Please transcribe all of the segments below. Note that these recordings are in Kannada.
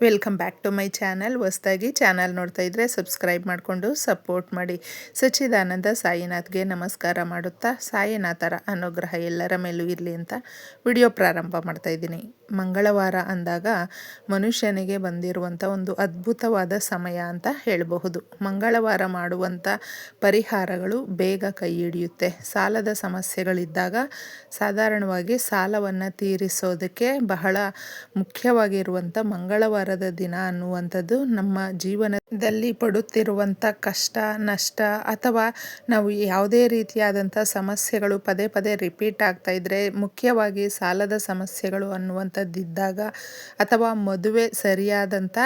Welcome back to my channel ಹೊಸ್ದಾಗಿ ಚಾನಲ್ ನೋಡ್ತಾ ಇದ್ದರೆ ಸಬ್ಸ್ಕ್ರೈಬ್ ಮಾಡಿಕೊಂಡು ಸಪೋರ್ಟ್ ಮಾಡಿ. ಸಚ್ಚಿದಾನಂದ ಸಾಯಿನಾಥ್ಗೆ ನಮಸ್ಕಾರ ಮಾಡುತ್ತಾ, ಸಾಯಿನಾಥರ ಅನುಗ್ರಹ ಎಲ್ಲರ ಮೇಲೂ ಇರಲಿ ಅಂತ ವಿಡಿಯೋ ಪ್ರಾರಂಭ ಮಾಡ್ತಾ ಇದ್ದೀನಿ. ಮಂಗಳವಾರ ಅಂದಾಗ ಮನುಷ್ಯನಿಗೆ ಬಂದಿರುವಂಥ ಒಂದು ಅದ್ಭುತವಾದ ಸಮಯ ಅಂತ ಹೇಳಬಹುದು. ಮಂಗಳವಾರ ಮಾಡುವಂಥ ಪರಿಹಾರಗಳು ಬೇಗ ಕೈ ಹಿಡಿಯುತ್ತೆ. ಸಾಲದ ಸಮಸ್ಯೆಗಳಿದ್ದಾಗ ಸಾಧಾರಣವಾಗಿ ಸಾಲವನ್ನು ತೀರಿಸೋದಕ್ಕೆ ಬಹಳ ಮುಖ್ಯವಾಗಿರುವಂಥ ಮಂಗಳವಾರ ದಿನ ಅನ್ನುವಂಥದ್ದು ನಮ್ಮ ಜೀವನದಲ್ಲಿ ಪಡುತ್ತಿರುವಂಥ ಕಷ್ಟ, ನಷ್ಟ ಅಥವಾ ನಾವು ಯಾವುದೇ ರೀತಿಯಾದಂಥ ಸಮಸ್ಯೆಗಳು ಪದೇ ಪದೇ ರಿಪೀಟ್ ಆಗ್ತಾ ಇದ್ದರೆ ಮುಖ್ಯವಾಗಿ ಸಾಲದ ಸಮಸ್ಯೆಗಳು ಅನ್ನುವಂಥದ್ದಿದ್ದಾಗ ಅಥವಾ ಮದುವೆ ಸರಿಯಾದಂಥ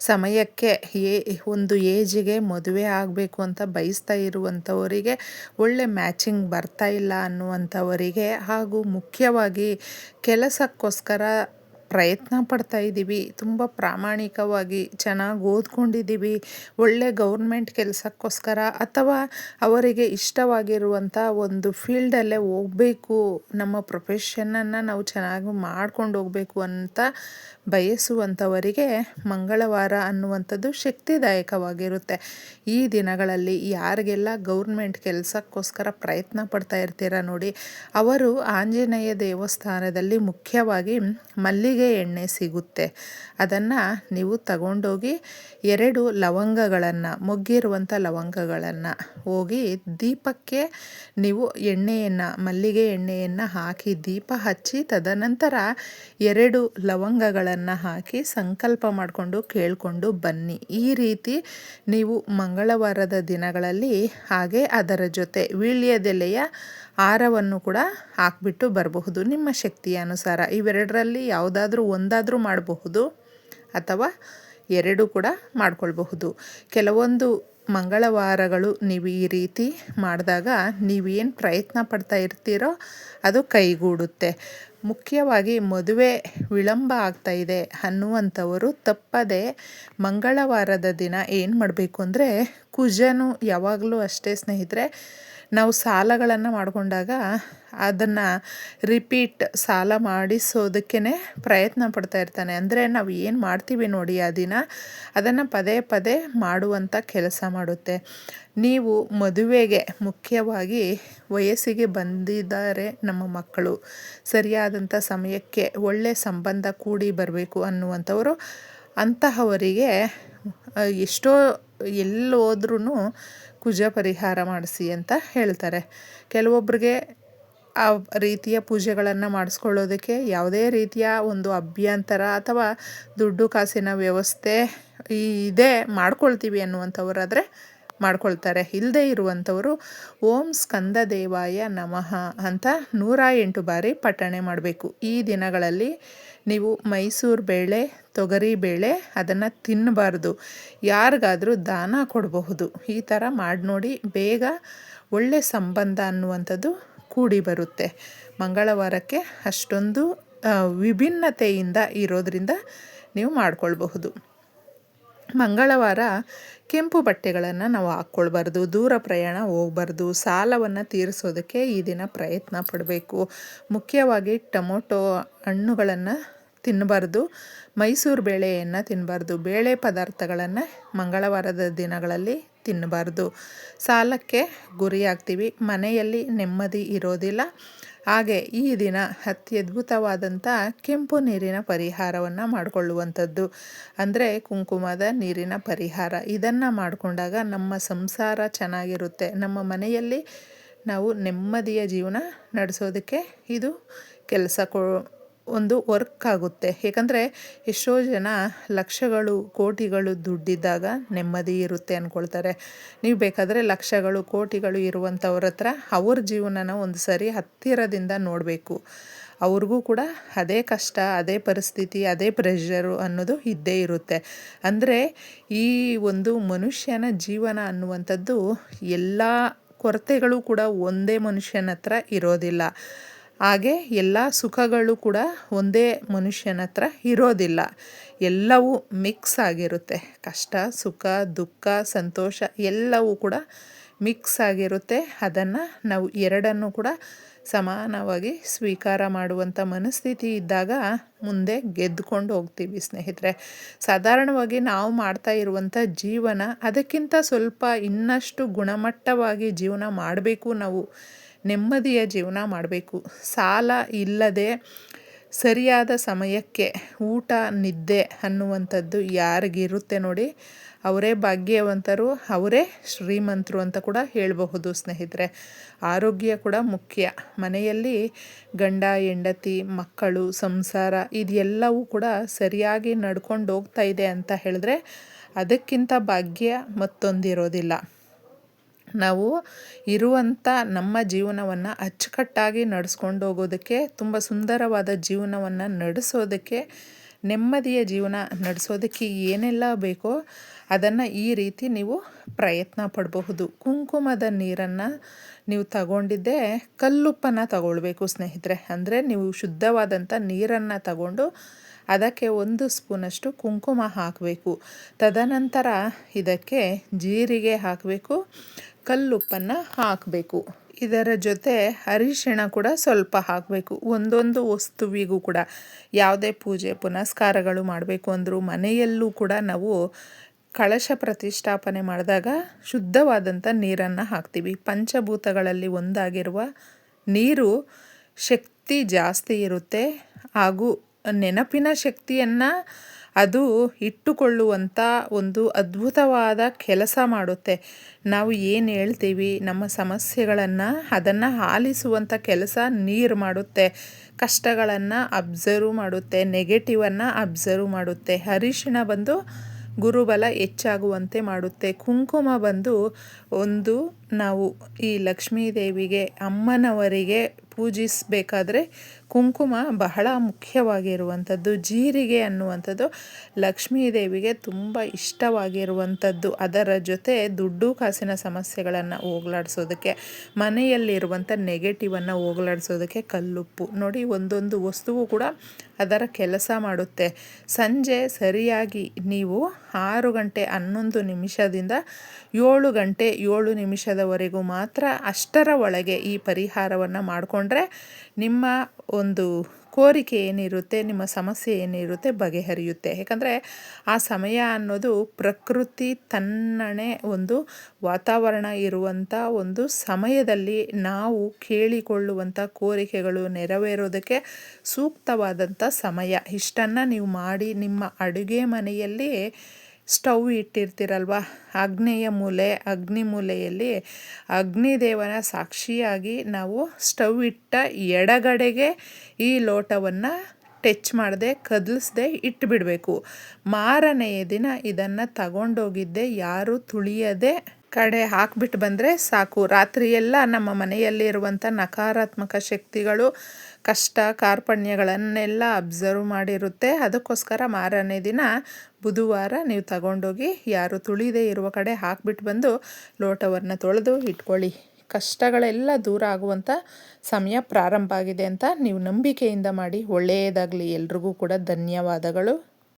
ಸಮಯಕ್ಕೆ ಏ ಒಂದು ಏಜಿಗೆ ಮದುವೆ ಆಗಬೇಕು ಅಂತ ಬಯಸ್ತಾ ಇರುವಂಥವರಿಗೆ ಒಳ್ಳೆ ಮ್ಯಾಚಿಂಗ್ ಬರ್ತಾ ಇಲ್ಲ ಅನ್ನುವಂಥವರಿಗೆ ಹಾಗೂ ಮುಖ್ಯವಾಗಿ ಕೆಲಸಕ್ಕೋಸ್ಕರ ಪ್ರಯತ್ನ ಪಡ್ತಾ ಇದ್ದೀವಿ. ತುಂಬ ಪ್ರಾಮಾಣಿಕವಾಗಿ ಚೆನ್ನಾಗಿ ಓದ್ಕೊಂಡಿದ್ದೀವಿ. ಒಳ್ಳೆ ಗೌರ್ಮೆಂಟ್ ಕೆಲಸಕ್ಕೋಸ್ಕರ ಅಥವಾ ಅವರಿಗೆ ಇಷ್ಟವಾಗಿರುವಂಥ ಒಂದು ಫೀಲ್ಡಲ್ಲೇ ಹೋಗಬೇಕು. ನಮ್ಮ ಪ್ರೊಫೆಷನನ್ನು ನಾವು ಚೆನ್ನಾಗಿ ಮಾಡ್ಕೊಂಡು ಹೋಗಬೇಕು ಅಂತ ಬಯಸುವಂಥವರಿಗೆ ಮಂಗಳವಾರ ಅನ್ನುವಂಥದ್ದು ಶಕ್ತಿದಾಯಕವಾಗಿರುತ್ತೆ. ಈ ದಿನಗಳಲ್ಲಿ ಯಾರಿಗೆಲ್ಲ ಗೌರ್ಮೆಂಟ್ ಕೆಲಸಕ್ಕೋಸ್ಕರ ಪ್ರಯತ್ನ ಪಡ್ತಾ ಇರ್ತೀರ ನೋಡಿ. ಅವರು ಆಂಜನೇಯ ದೇವಸ್ಥಾನದಲ್ಲಿ ಮುಖ್ಯವಾಗಿ ಮಲ್ಲಿಗೆ ಎಣ್ಣೆ ಸಿಗುತ್ತೆ. ಅದನ್ನು ನೀವು ತಗೊಂಡೋಗಿ ಎರಡು ಲವಂಗಗಳನ್ನು ಮುಗ್ಗಿರುವಂಥ ಲವಂಗಗಳನ್ನು ಹೋಗಿ ದೀಪಕ್ಕೆ ನೀವು ಎಣ್ಣೆಯನ್ನು, ಮಲ್ಲಿಗೆ ಎಣ್ಣೆಯನ್ನು ಹಾಕಿ ದೀಪ ಹಚ್ಚಿ ತದನಂತರ ಎರಡು ಲವಂಗಗಳನ್ನು ಹಾಕಿ ಸಂಕಲ್ಪ ಮಾಡಿಕೊಂಡು ಕೇಳಿಕೊಂಡು ಬನ್ನಿ. ಈ ರೀತಿ ನೀವು ಮಂಗಳವಾರದ ದಿನಗಳಲ್ಲಿ ಹಾಗೆ ಅದರ ಜೊತೆ ವೀಳ್ಯದೆಲೆಯ ಹಾರವನ್ನು ಕೂಡ ಹಾಕ್ಬಿಟ್ಟು ಬರಬಹುದು. ನಿಮ್ಮ ಶಕ್ತಿಯ ಅನುಸಾರ ಇವೆರಡರಲ್ಲಿ ಯಾವುದಾದ್ರೂ ಒಂದಾದರೂ ಮಾಡಬಹುದು ಅಥವಾ ಎರಡು ಕೂಡ ಮಾಡ್ಕೊಳ್ಬಹುದು. ಕೆಲವೊಂದು ಮಂಗಳವಾರಗಳು ನೀವು ಈ ರೀತಿ ಮಾಡಿದಾಗ ನೀವೇನು ಪ್ರಯತ್ನ ಪಡ್ತಾ ಇರ್ತೀರೋ ಅದು ಕೈಗೂಡುತ್ತೆ. ಮುಖ್ಯವಾಗಿ ಮದುವೆ ವಿಳಂಬ ಆಗ್ತಾ ಇದೆ ಅನ್ನುವಂಥವರು ತಪ್ಪದೆ ಮಂಗಳವಾರದ ದಿನ ಏನು ಮಾಡಬೇಕು ಅಂದರೆ ಕುಜನು ಯಾವಾಗಲೂ ಅಷ್ಟೇ ಸ್ನೇಹಿತರೆ, ನಾವು ಸಾಲಗಳನ್ನು ಮಾಡಿಕೊಂಡಾಗ ಅದನ್ನು ರಿಪೀಟ್ ಸಾಲ ಮಾಡಿಸೋದಕ್ಕೇ ಪ್ರಯತ್ನ ಪಡ್ತಾ ಇರ್ತಾನೆ. ಅಂದರೆ ನಾವು ಏನು ಮಾಡ್ತೀವಿ ನೋಡಿ ಆ ದಿನ, ಅದನ್ನು ಪದೇ ಪದೇ ಮಾಡುವಂಥ ಕೆಲಸ ಮಾಡುತ್ತೆ. ನೀವು ಮದುವೆಗೆ ಮುಖ್ಯವಾಗಿ ವಯಸ್ಸಿಗೆ ಬಂದಿದ್ದಾರೆ ನಮ್ಮ ಮಕ್ಕಳು ಸರಿಯಾದಂಥ ಸಮಯಕ್ಕೆ ಒಳ್ಳೆಯ ಸಂಬಂಧ ಕೂಡಿ ಬರಬೇಕು ಅನ್ನುವಂಥವರು, ಅಂತಹವರಿಗೆ ಎಷ್ಟೋ ಎಲ್ಲೋದ್ರೂ ಕುಜ ಪರಿಹಾರ ಮಾಡಿಸಿ ಅಂತ ಹೇಳ್ತಾರೆ. ಕೆಲವೊಬ್ಬರಿಗೆ ಆ ರೀತಿಯ ಪೂಜೆಗಳನ್ನು ಮಾಡಿಸ್ಕೊಳ್ಳೋದಕ್ಕೆ ಯಾವುದೇ ರೀತಿಯ ಒಂದು ಅಭ್ಯಂತರ ಅಥವಾ ದುಡ್ಡು ಕಾಸಿನ ವ್ಯವಸ್ಥೆ ಇದೆ ಮಾಡ್ಕೊಳ್ತೀವಿ ಅನ್ನುವಂಥವರಾದರೆ ಮಾಡ್ಕೊಳ್ತಾರೆ. ಇಲ್ಲದೆ ಇರುವಂಥವರು, ಓಂ ಸ್ಕಂದ ದೇವಾಯ ನಮಃ ಅಂತ ನೂರ ಎಂಟು ಬಾರಿ ಪಠಣೆ ಮಾಡಬೇಕು. ಈ ದಿನಗಳಲ್ಲಿ ನೀವು ಮೈಸೂರು ಬೇಳೆ, ತೊಗರಿ ಬೇಳೆ ಅದನ್ನು ತಿನ್ನಬಾರ್ದು. ಯಾರಿಗಾದರೂ ದಾನ ಕೊಡಬಹುದು. ಈ ಥರ ಮಾಡಿ ನೋಡಿ ಬೇಗ ಒಳ್ಳೆ ಸಂಬಂಧ ಅನ್ನುವಂಥದ್ದು ಕೂಡಿ ಬರುತ್ತೆ. ಮಂಗಳವಾರಕ್ಕೆ ಅಷ್ಟೊಂದು ವಿಭಿನ್ನತೆಯಿಂದ ಇರೋದರಿಂದ ನೀವು ಮಾಡ್ಕೊಳ್ಬಹುದು. ಮಂಗಳವಾರ ಕೆಂಪು ಬಟ್ಟೆಗಳನ್ನು ನಾವು ಹಾಕ್ಕೊಳ್ಬಾರ್ದು, ದೂರ ಪ್ರಯಾಣ ಹೋಗ್ಬಾರ್ದು, ಸಾಲವನ್ನು ತೀರಿಸೋದಕ್ಕೆ ಈ ದಿನ ಪ್ರಯತ್ನ ಪಡಬೇಕು. ಮುಖ್ಯವಾಗಿ ಟೊಮೊಟೊ ಹಣ್ಣುಗಳನ್ನು ತಿನ್ನಬಾರ್ದು, ಮೈಸೂರು ಬೇಳೆಯನ್ನು ತಿನ್ನಬಾರ್ದು, ಬೇಳೆ ಪದಾರ್ಥಗಳನ್ನು ಮಂಗಳವಾರದ ದಿನಗಳಲ್ಲಿ ತಿನ್ನಬಾರ್ದು. ಸಾಲಕ್ಕೆ ಗುರಿಯಾಗ್ತೀವಿ, ಮನೆಯಲ್ಲಿ ನೆಮ್ಮದಿ ಇರೋದಿಲ್ಲ. ಹಾಗೆ ಈ ದಿನ ಅತ್ಯದ್ಭುತವಾದಂಥ ಕೆಂಪು ನೀರಿನ ಪರಿಹಾರವನ್ನು ಮಾಡಿಕೊಳ್ಳುವಂಥದ್ದು. ಅಂದರೆ ಕುಂಕುಮದ ನೀರಿನ ಪರಿಹಾರ. ಇದನ್ನು ಮಾಡಿಕೊಂಡಾಗ ನಮ್ಮ ಸಂಸಾರ ಚೆನ್ನಾಗಿರುತ್ತೆ. ನಮ್ಮ ಮನೆಯಲ್ಲಿ ನಾವು ನೆಮ್ಮದಿಯ ಜೀವನ ನಡೆಸೋದಕ್ಕೆ ಇದು ಕೆಲಸ ಕೊ ಒಂದು ವರ್ಕ್ ಆಗುತ್ತೆ. ಏಕೆಂದರೆ ಎಷ್ಟೋ ಜನ ಲಕ್ಷಗಳು, ಕೋಟಿಗಳು ದುಡ್ಡಿದ್ದಾಗ ನೆಮ್ಮದಿ ಇರುತ್ತೆ ಅಂದ್ಕೊಳ್ತಾರೆ ನೀವು ಬೇಕಾದರೆ ಲಕ್ಷಗಳು, ಕೋಟಿಗಳು ಇರುವಂಥವ್ರ ಹತ್ರ ಅವ್ರ ಜೀವನನ ಒಂದು ಸರಿ ಹತ್ತಿರದಿಂದ ನೋಡಬೇಕು. ಅವ್ರಿಗೂ ಕೂಡ ಅದೇ ಕಷ್ಟ, ಅದೇ ಪರಿಸ್ಥಿತಿ, ಅದೇ ಪ್ರೆಷರು ಅನ್ನೋದು ಇದ್ದೇ ಇರುತ್ತೆ. ಅಂದರೆ ಈ ಒಂದು ಮನುಷ್ಯನ ಜೀವನ ಅನ್ನುವಂಥದ್ದು ಎಲ್ಲ ಕೊರತೆಗಳು ಕೂಡ ಒಂದೇ ಮನುಷ್ಯನ ಹತ್ರ ಇರೋದಿಲ್ಲ. ಹಾಗೆ ಎಲ್ಲ ಸುಖಗಳು ಕೂಡ ಒಂದೇ ಮನುಷ್ಯನ ಹತ್ರ ಇರೋದಿಲ್ಲ. ಎಲ್ಲವೂ ಮಿಕ್ಸ್ ಆಗಿರುತ್ತೆ. ಕಷ್ಟ, ಸುಖ, ದುಃಖ, ಸಂತೋಷ ಎಲ್ಲವೂ ಕೂಡ ಮಿಕ್ಸ್ ಆಗಿರುತ್ತೆ. ಅದನ್ನು ನಾವು ಎರಡನ್ನು ಕೂಡ ಸಮಾನವಾಗಿ ಸ್ವೀಕಾರ ಮಾಡುವಂಥ ಮನಸ್ಥಿತಿ ಇದ್ದಾಗ ಮುಂದೆ ಗೆದ್ದುಕೊಂಡು ಹೋಗ್ತೀವಿ ಸ್ನೇಹಿತರೆ. ಸಾಧಾರಣವಾಗಿ ನಾವು ಮಾಡ್ತಾ ಇರುವಂಥ ಜೀವನ ಅದಕ್ಕಿಂತ ಸ್ವಲ್ಪ ಇನ್ನಷ್ಟು ಗುಣಮಟ್ಟವಾಗಿ ಜೀವನ ಮಾಡಬೇಕು ನಾವು. ನೆಮ್ಮದಿಯ ಜೀವನ ಮಾಡಬೇಕು. ಸಾಲ ಇಲ್ಲದೆ ಸರಿಯಾದ ಸಮಯಕ್ಕೆ ಊಟ, ನಿದ್ದೆ ಅನ್ನುವಂಥದ್ದು ಯಾರಿಗಿರುತ್ತೆ ನೋಡಿ, ಅವರೇ ಭಾಗ್ಯವಂತರು, ಅವರೇ ಶ್ರೀಮಂತರು ಅಂತ ಕೂಡ ಹೇಳಬಹುದು ಸ್ನೇಹಿತರೆ. ಆರೋಗ್ಯ ಕೂಡ ಮುಖ್ಯ. ಮನೆಯಲ್ಲಿ ಗಂಡ, ಹೆಂಡತಿ, ಮಕ್ಕಳು, ಸಂಸಾರ ಇದೆಲ್ಲವೂ ಕೂಡ ಸರಿಯಾಗಿ ನಡ್ಕೊಂಡು ಹೋಗ್ತಾ ಇದೆ ಅಂತ ಹೇಳಿದ್ರೆ ಅದಕ್ಕಿಂತ ಭಾಗ್ಯ ಮತ್ತೊಂದಿರೋದಿಲ್ಲ. ನಾವು ಇರುವಂಥ ನಮ್ಮ ಜೀವನವನ್ನು ಅಚ್ಚುಕಟ್ಟಾಗಿ ನಡೆಸ್ಕೊಂಡು ಹೋಗೋದಕ್ಕೆ, ತುಂಬ ಸುಂದರವಾದ ಜೀವನವನ್ನು ನಡೆಸೋದಕ್ಕೆ, ನೆಮ್ಮದಿಯ ಜೀವನ ನಡೆಸೋದಕ್ಕೆ ಏನೆಲ್ಲ ಬೇಕೋ ಅದನ್ನು ಈ ರೀತಿ ನೀವು ಪ್ರಯತ್ನ ಪಡಬಹುದು. ಕುಂಕುಮದ ನೀರನ್ನು ನೀವು ತಗೊಂಡಿದ್ದೆ ಕಲ್ಲುಪ್ಪನ್ನು ತಗೊಳ್ಬೇಕು ಸ್ನೇಹಿತರೆ. ಅಂದರೆ ನೀವು ಶುದ್ಧವಾದಂಥ ನೀರನ್ನು ತಗೊಂಡು ಅದಕ್ಕೆ ಒಂದು ಸ್ಪೂನಷ್ಟು ಕುಂಕುಮ ಹಾಕಬೇಕು. ತದನಂತರ ಇದಕ್ಕೆ ಜೀರಿಗೆ ಹಾಕಬೇಕು. ಕಲ್ಲುಪ್ಪನ್ನು ಹಾಕಬೇಕು. ಇದರ ಜೊತೆ ಅರಿಶಿಣ ಕೂಡ ಸ್ವಲ್ಪ ಹಾಕಬೇಕು. ಒಂದೊಂದು ವಸ್ತುವಿಗೂ ಕೂಡ ಯಾವುದೇ ಪೂಜೆ, ಪುನಸ್ಕಾರಗಳು ಮಾಡಬೇಕು ಅಂದರೂ ಮನೆಯಲ್ಲೂ ಕೂಡ ನಾವು ಕಳಶ ಪ್ರತಿಷ್ಠಾಪನೆ ಮಾಡಿದಾಗ ಶುದ್ಧವಾದಂಥ ನೀರನ್ನು ಹಾಕ್ತೀವಿ. ಪಂಚಭೂತಗಳಲ್ಲಿ ಒಂದಾಗಿರುವ ನೀರು ಶಕ್ತಿ ಜಾಸ್ತಿ ಇರುತ್ತೆ ಹಾಗೂ ನೆನಪಿನ ಶಕ್ತಿಯನ್ನು ಅದು ಇಟ್ಟುಕೊಳ್ಳುವಂಥ ಒಂದು ಅದ್ಭುತವಾದ ಕೆಲಸ ಮಾಡುತ್ತೆ. ನಾವು ಏನು ಹೇಳ್ತೀವಿ? ನಮ್ಮ ಸಮಸ್ಯೆಗಳನ್ನು, ಅದನ್ನು ಆಲಿಸುವಂಥ ಕೆಲಸ ನೀರು ಮಾಡುತ್ತೆ. ಕಷ್ಟಗಳನ್ನು ಅಬ್ಸರ್ವ್ ಮಾಡುತ್ತೆ. ನೆಗೆಟಿವನ್ನು ಅಬ್ಸರ್ವ್ ಮಾಡುತ್ತೆ. ಅರಿಶಿಣ ಬಂದು ಗುರುಬಲ ಹೆಚ್ಚಾಗುವಂತೆ ಮಾಡುತ್ತೆ. ಕುಂಕುಮ ಬಂದು ಒಂದು ನಾವು ಈ ಲಕ್ಷ್ಮೀ ದೇವಿಗೆ, ಅಮ್ಮನವರಿಗೆ ಪೂಜಿಸಬೇಕಾದ್ರೆ ಕುಂಕುಮ ಬಹಳ ಮುಖ್ಯವಾಗಿರುವಂಥದ್ದು. ಜೀರಿಗೆ ಅನ್ನುವಂಥದ್ದು ಲಕ್ಷ್ಮೀ ದೇವಿಗೆ ತುಂಬ ಇಷ್ಟವಾಗಿರುವಂಥದ್ದು. ಅದರ ಜೊತೆ ದುಡ್ಡು ಕಾಸಿನ ಸಮಸ್ಯೆಗಳನ್ನು ಹೋಗಲಾಡಿಸೋದಕ್ಕೆ, ಮನೆಯಲ್ಲಿರುವಂಥ ನೆಗೆಟಿವನ್ನು ಹೋಗಲಾಡಿಸೋದಕ್ಕೆ ಕಲ್ಲುಪ್ಪು. ನೋಡಿ, ಒಂದೊಂದು ವಸ್ತುವು ಕೂಡ ಅದರ ಕೆಲಸ ಮಾಡುತ್ತೆ. ಸಂಜೆ ಸರಿಯಾಗಿ ನೀವು ಆರು ಗಂಟೆ ಹನ್ನೊಂದು ನಿಮಿಷದಿಂದ ಏಳು ಗಂಟೆ ಏಳು ನಿಮಿಷದವರೆಗೂ ಮಾತ್ರ ಅಷ್ಟರ ಒಳಗೆ ಈ ಪರಿಹಾರವನ್ನು ಮಾಡಿಕೊಂಡ್ರೆ ನಿಮ್ಮ ಒಂದು ಕೋರಿಕೆ ಏನಿರುತ್ತೆ, ನಿಮ್ಮ ಸಮಸ್ಯೆ ಏನಿರುತ್ತೆ ಬಗೆಹರಿಯುತ್ತೆ. ಯಾಕಂದರೆ ಆ ಸಮಯ ಅನ್ನೋದು ಪ್ರಕೃತಿ ತನ್ನಣೆ ಒಂದು ವಾತಾವರಣ ಇರುವಂಥ ಒಂದು ಸಮಯದಲ್ಲಿ ನಾವು ಕೇಳಿಕೊಳ್ಳುವಂಥ ಕೋರಿಕೆಗಳು ನೆರವೇರೋದಕ್ಕೆ ಸೂಕ್ತವಾದಂಥ ಸಮಯ. ಇಷ್ಟನ್ನು ನೀವು ಮಾಡಿ ನಿಮ್ಮ ಅಡುಗೆ ಮನೆಯಲ್ಲಿ ಸ್ಟವ್ ಇಟ್ಟಿರ್ತೀರಲ್ವ? ಅಗ್ನೇಯ ಮೂಲೆ, ಅಗ್ನಿ ಮೂಲೆಯಲ್ಲಿ ಅಗ್ನಿದೇವನ ಸಾಕ್ಷಿಯಾಗಿ ನಾವು ಸ್ಟವ್ ಇಟ್ಟ ಎಡಗಡೆಗೆ ಈ ಲೋಟವನ್ನು ಟಚ್ ಮಾಡದೆ, ಕದಲಿಸ್ದೆ ಇಟ್ಟುಬಿಡಬೇಕು ಮಾರನೆಯ ದಿನ ಇದನ್ನು ತಗೊಂಡೋಗಿದ್ದೆ, ಯಾರು ತುಳಿಯದೆ ಕಡೆ ಹಾಕ್ಬಿಟ್ಟು ಬಂದರೆ ಸಾಕು. ರಾತ್ರಿಯೆಲ್ಲ ನಮ್ಮ ಮನೆಯಲ್ಲಿರುವಂಥ ನಕಾರಾತ್ಮಕ ಶಕ್ತಿಗಳು ಕಷ್ಟ ಕಾರ್ಪಣ್ಯಗಳನ್ನೆಲ್ಲ ಅಬ್ಸರ್ವ್ ಮಾಡಿರುತ್ತೆ. ಅದಕ್ಕೋಸ್ಕರ ಮಾರನೇ ದಿನ ಬುಧವಾರ ನೀವು ತಗೊಂಡೋಗಿ ಯಾರು ತುಳಿದೇ ಇರುವ ಕಡೆ ಹಾಕ್ಬಿಟ್ಟು ಬಂದು ಲೋಟವನ್ನು ತೊಳೆದು ಇಟ್ಕೊಳ್ಳಿ. ಕಷ್ಟಗಳೆಲ್ಲ ದೂರ ಆಗುವಂಥ ಸಮಯ ಪ್ರಾರಂಭ ಆಗಿದೆ ಅಂತ ನೀವು ನಂಬಿಕೆಯಿಂದ ಮಾಡಿ. ಒಳ್ಳೆಯದಾಗಲಿ ಎಲ್ರಿಗೂ ಕೂಡ ಧನ್ಯವಾದಗಳು.